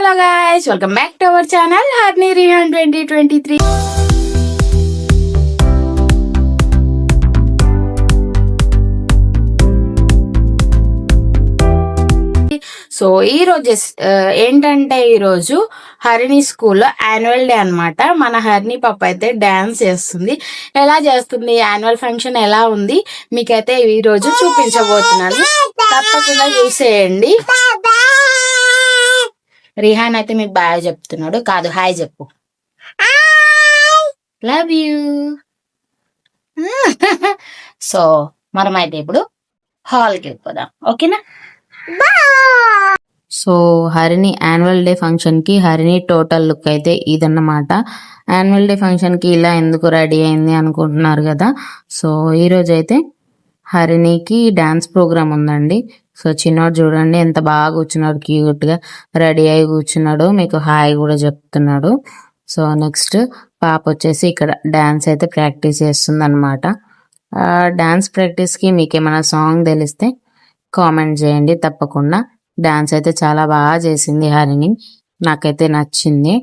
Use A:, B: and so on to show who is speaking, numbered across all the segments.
A: Hello guys welcome back to our channel Harni Rihan twenty twenty three so ఈ రోజు uh, ఏంటంటే ఈ రోజు హరిణి స్కూల్లో యాన్యువల్ డే అన్నమాట. మన హరిణి పాప అయితే డాన్స్ చేస్తుంది. ఎలా చేస్తుంది? యాన్యువల్ ఫంక్షన్ ఎలా ఉంది? మీకైతే ఈ రోజు చూపించబోతున్నాను. తప్పకుండా చూసేయండి. రిహాన్ అయితే మీకు బాయ్ చెప్తున్నాడు. కాదు హాయ్ చెప్పు. Love you. సో మనమైతే ఇప్పుడు హాల్కి వెళ్ళిపోదాం. ఓకేనా? సో హరిణి యాన్యువల్ డే ఫంక్షన్కి హరిణి టోటల్ లుక్ అయితే ఇదన్నమాట. యాన్యువల్ డే ఫంక్షన్కి ఇలా ఎందుకు రెడీ అయింది అనుకుంటున్నారు కదా? సో ఈ రోజు అయితే హరిణికి డాన్స్ ప్రోగ్రామ్ ఉందండి. సో చిన్నోడు చూడండి ఎంత బాగా కూర్చున్నాడు క్యూట్గా. రెడీ అయి కూర్చున్నాడు. మీకు హాయ్ కూడా చెప్తున్నాడు. సో నెక్స్ట్ పాప వచ్చేసి ఇక్కడ డాన్స్ అయితే ప్రాక్టీస్ చేస్తుంది అనమాట డాన్స్ ప్రాక్టీస్కి మీకు ఏమైనా సాంగ్ తెలిస్తే కామెంట్ చేయండి తప్పకుండా. డాన్స్ అయితే చాలా బాగా చేసింది హరిణి. నాకైతే నచ్చింది.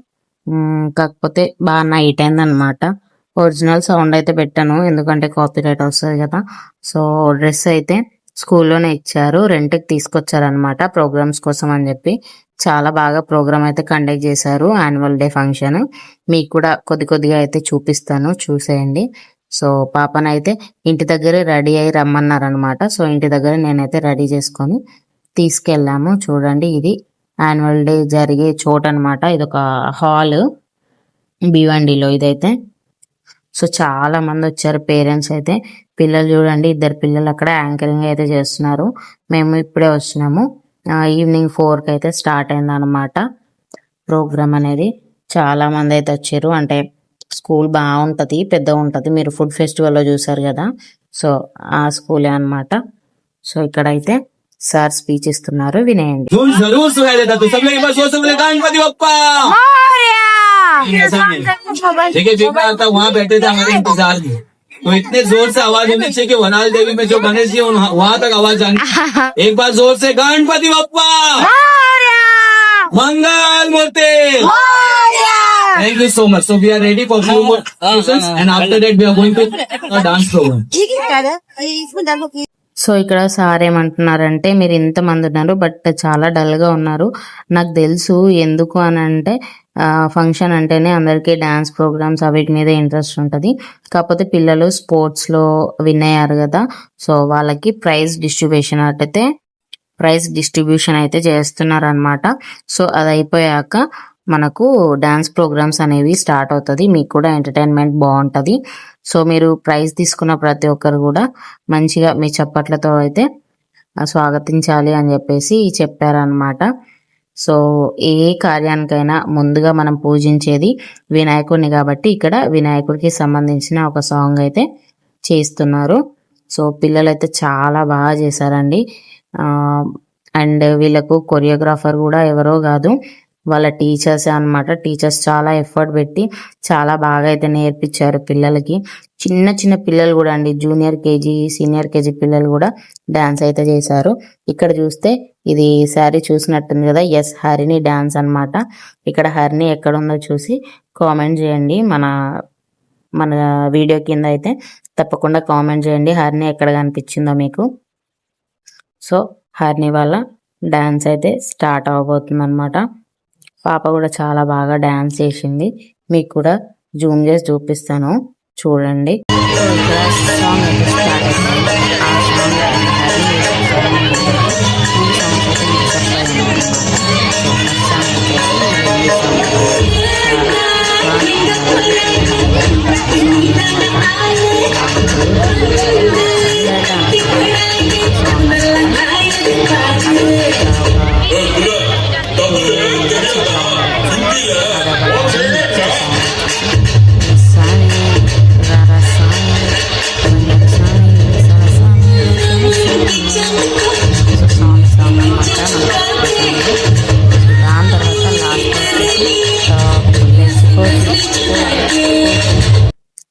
A: కాకపోతే బాగా నైట్ అయిందనమాట ఒరిజినల్ సౌండ్ అయితే పెట్టాను. ఎందుకంటే కాపీ రైట్ వస్తుంది కదా. సో డ్రెస్ అయితే స్కూల్లోనే ఇచ్చారు. రెంట్కి తీసుకొచ్చారనమాట ప్రోగ్రామ్స్ కోసం అని చెప్పి. చాలా బాగా ప్రోగ్రామ్ అయితే కండక్ట్ చేశారు. Annual day function. మీకు కూడా కొద్ది కొద్దిగా అయితే చూపిస్తాను. చూసేయండి. సో పాపనైతే ఇంటి దగ్గరే రెడీ అయి రమ్మన్నారు అనమాట సో ఇంటి దగ్గర నేనైతే రెడీ చేసుకొని తీసుకెళ్ళాము. చూడండి ఇది యాన్యువల్ డే జరిగే చోటు అనమాట ఇది ఒక హాల్. భివండిలో ఇదైతే. సో చాలా మంది వచ్చారు పేరెంట్స్ అయితే. పిల్లలు చూడండి ఇద్దరు పిల్లలు అక్కడ యాంకరింగ్ అయితే చేస్తున్నారు. మేము ఇప్పుడే వచ్చినాము ఈవినింగ్ ఫోర్కి అయితే స్టార్ట్ అయింది అనమాట ప్రోగ్రామ్ అనేది. చాలా మంది అయితే వచ్చారు. అంటే స్కూల్ బాగుంటది పెద్ద ఉంటది. మీరు ఫుడ్ ఫెస్టివల్లో చూసారు కదా. సో ఆ స్కూలే అన్నమాట. సో ఇక్కడైతే సార్ స్పీచ్ ఇస్తున్నారు. వినేయండి.
B: जोर जरूर सुनाई देता तो सब लोग एक बार जोर से बोले गणपति बप्पा ऐसा नहीं देखिए जितना आता वहाँ बैठे थे हमारे इंतजार में तो इतने जोर से आवाज होनी चाहिए कि वनाल देवी में जो गणेश जी हैं, उन- वहाँ तक आवाज जानी एक बार जोर से Ganpati Bappa Mangal Murti Thank you so much. So we are ready for few more questions and after that we are going to a dance program.
A: So ఇక్కడ సార్ ఏమంటున్నారంటే మీరు ఇంతమంది ఉన్నారు బట్ చాలా డల్ గా ఉన్నారు నాకు తెలుసు ఎందుకు అని అంటే ఫంక్షన్ అంటేనే అందరికీ డ్యాన్స్ ప్రోగ్రామ్స్ వీటి మీద ఇంట్రెస్ట్ ఉంటుంది. కాకపోతే పిల్లలు స్పోర్ట్స్లో విన్ అయ్యారు కదా సో వాళ్ళకి ప్రైజ్ డిస్ట్రిబ్యూషన్ అయితే ప్రైజ్ డిస్ట్రిబ్యూషన్ అయితే చేస్తున్నారు అనమాట సో అది అయిపోయాక మనకు డ్యాన్స్ ప్రోగ్రామ్స్ అనేవి స్టార్ట్ అవుతుంది. మీకు కూడా ఎంటర్టైన్మెంట్ బాగుంటుంది. సో మీరు ప్రైజ్ తీసుకున్న ప్రతి ఒక్కరు కూడా మంచిగా మీ చప్పట్లతో అయితే స్వాగతించాలి అని చెప్పేసి చెప్పారనమాట సో ఏ కార్యానికైనా ముందుగా మనం పూజించేది వినాయకుడిని కాబట్టి ఇక్కడ వినాయకుడికి సంబంధించిన ఒక సాంగ్ అయితే చేస్తున్నారు. సో పిల్లలు అయితే చాలా బాగా చేశారండి. అండ్ వీళ్ళకు కొరియోగ్రాఫర్ కూడా ఎవరో కాదు. వాళ్ళ టీచర్స్ అన్నమాట. టీచర్స్ చాలా ఎఫర్ట్ పెట్టి చాలా బాగా అయితే నేర్పించారు పిల్లలకి. చిన్న చిన్న పిల్లలు కూడా అండి. జూనియర్ కేజీ సీనియర్ కేజీ పిల్లలు కూడా డాన్స్ అయితే చేశారు. ఇక్కడ చూస్తే ఇది శారీ చూసినట్టుంది కదా. ఎస్ హరిణి డాన్స్ అన్నమాట. ఇక్కడ హరిణి ఎక్కడ ఉందో చూసి కామెంట్ చేయండి. మన మన వీడియో కింద అయితే తప్పకుండా కామెంట్ చేయండి. హరిణి ఎక్కడ కనిపించిందో మీకు. సో హరిణి వాళ్ళ డాన్స్ అయితే స్టార్ట్ అవబోతుంది అనమాట పాప కూడా చాలా బాగా డ్యాన్స్ చేసింది. మీకు కూడా జూమ్ చేసి చూపిస్తాను. చూడండి. సో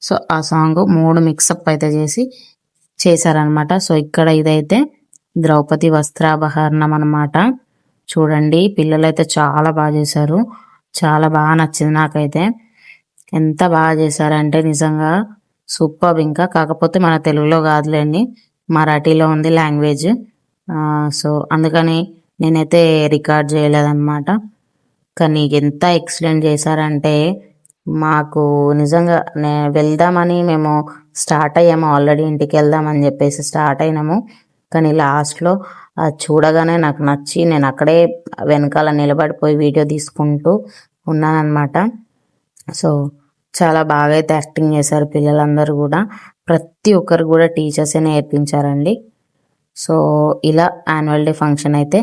A: సో ఆ సాంగ్ మూడు మిక్సప్ అయితే చేసి చేశారనమాట సో ఇక్కడ ఇదైతే ద్రౌపది వస్త్రాభరణం అన్నమాట. చూడండి పిల్లలు అయితే చాలా బాగా చేశారు. చాలా బాగా నచ్చింది నాకైతే. ఎంత బాగా చేశారంటే నిజంగా సూపర్ ఇంకా. కాకపోతే మన తెలుగులో కాదులేండి మరాఠీలో ఉంది లాంగ్వేజ్. సో అందుకని నేనైతే రికార్డ్ చేయలేదన్నమాట. కానీ ఎంత ఎక్సలెంట్ చేశారంటే మాకు నిజంగా నే వెళ్దామని మేము స్టార్ట్ అయ్యాము. ఆల్రెడీ ఇంటికి వెళ్దామని చెప్పేసి స్టార్ట్ అయినాము. కానీ లాస్ట్లో అది చూడగానే నాకు నచ్చి నేను అక్కడే వెనకాల నిలబడిపోయి వీడియో తీసుకుంటూ ఉన్నానమాట సో చాలా బాగా అయితే యాక్టింగ్ చేశారు పిల్లలందరూ కూడా. ప్రతి ఒక్కరు కూడా టీచర్సే నేర్పించారండి. సో ఇలా యాన్యువల్ డే ఫంక్షన్ అయితే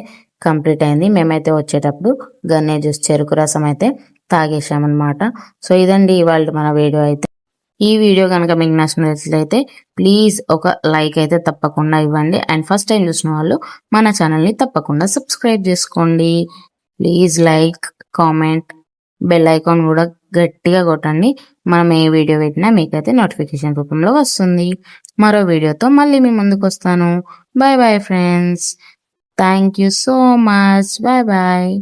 A: కంప్లీట్ అయింది. మేమైతే వచ్చేటప్పుడు గన్నే జ్యూస్ చెరుకు రసం అయితే తాగేసామన్నమాట సో ఇదండి ఇవాళ మన వీడియో అయితే. ఈ వీడియో కనుక మీకు నచ్చినట్లయితే ప్లీజ్ ఒక లైక్ అయితే తప్పకుండా ఇవ్వండి. అండ్ ఫస్ట్ టైం చూసిన వాళ్ళు మన ఛానల్ని తప్పకుండా సబ్స్క్రైబ్ చేసుకోండి. Please like comment bell icon కూడా గట్టిగా కొట్టండి. మనం ఏ వీడియో పెట్టినా మీకైతే నోటిఫికేషన్ రూపంలో వస్తుంది. మరో వీడియోతో మళ్ళీ మీ ముందుకు వస్తాను. Bye bye friends. Thank you so much. Bye bye.